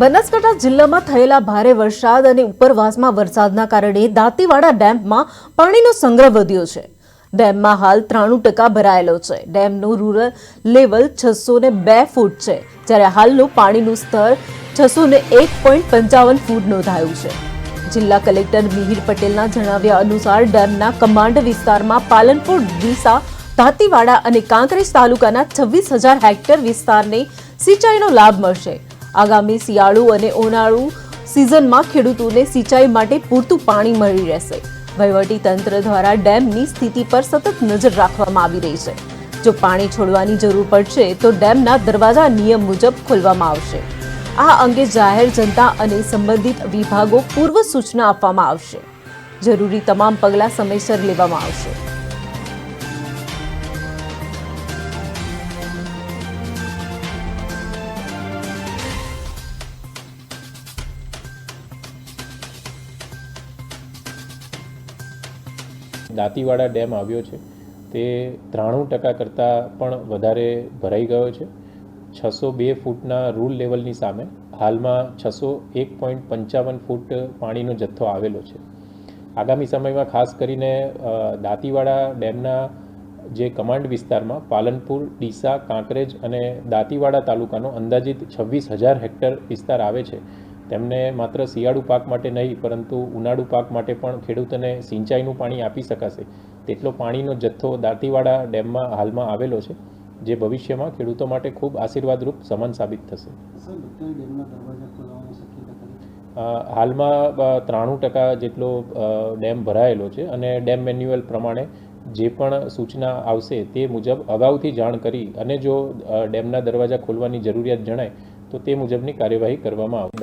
બનાસકાંઠા જિલ્લામાં થયેલા ભારે વરસાદ અને ઉપરવાસમાં વરસાદના કારણે દાંતીવાડા ડેમમાં પાણીનો સંગ્રહ વધ્યો છે. ડેમમાં હાલ ત્રાણું ટકા ભરાયેલો છે. ડેમનું રૂરલ લેવલ છસો ને બે ફૂટ છે, જ્યારે હાલનું પાણીનું સ્તર છસો ને એક પોઈન્ટ પંચાવન ફૂટ નોંધાયું છે. જિલ્લા કલેક્ટર મિહિર પટેલના જણાવ્યા અનુસાર ડેમના કમાન્ડ વિસ્તારમાં પાલનપુર, ડીસા, દાંતીવાડા અને કાંકરેજ તાલુકાના છવ્વીસ હજાર હેક્ટર વિસ્તારને સિંચાઈનો લાભ મળશે. આગામી શિયાળુ અને ઉનાળુ સિઝનમાં ખેડૂતોને સિંચાઈ માટે પૂરતું પાણી મળી રહેશે. વહીવટી તંત્ર દ્વારા ડેમની સ્થિતિ પર સતત નજર રાખવામાં આવી રહી છે. જો પાણી છોડવાની જરૂર પડશે, તો ડેમના દરવાજા નિયમ મુજબ ખોલવામાં આવશે. આ અંગે જાહેર જનતા અને સંબંધિત વિભાગો પૂર્વ સૂચના આપવામાં આવશે. જરૂરી તમામ પગલાં સમયસર લેવામાં આવશે. દાંતીવાડા ડેમ આવ્યો છે, તે ત્રાણું ટકા કરતાં પણ વધારે ભરાઈ ગયો છે. છસો બે ફૂટના રૂલ લેવલની સામે હાલમાં છસો એક પોઈન્ટ પંચાવન ફૂટ પાણીનો જથ્થો આવેલો છે. આગામી સમયમાં ખાસ કરીને દાંતીવાડા ડેમના જે કમાન્ડ વિસ્તારમાં પાલનપુર, ડીસા, કાંકરેજ અને દાંતીવાડા તાલુકાનો અંદાજિત છવ્વીસ હજાર હેક્ટર વિસ્તાર આવે છે. તેમને માત્ર શિયાળુ પાક માટે નહીં પરંતુ ઉનાળુ પાક માટે પણ ખેડૂતોને સિંચાઈનું પાણી આપી શકાશે. તેટલો પાણીનો જથ્થો દાંતીવાડા ડેમમાં હાલમાં આવેલો છે જે ભવિષ્યમાં ખેડૂતો માટે ખૂબ આશીર્વાદરૂપ સમાન સાબિત થશે. હાલમાં ત્રાણું ટકા જેટલો ડેમ ભરાયેલો છે અને ડેમ મેન્યુઅલ પ્રમાણે જે પણ સૂચના આવશે તે મુજબ અગાઉથી જાણ કરી અને જો ડેમના દરવાજા ખોલવાની જરૂરિયાત જણાય તો તે મુજબની કાર્યવાહી કરવામાં આવશે.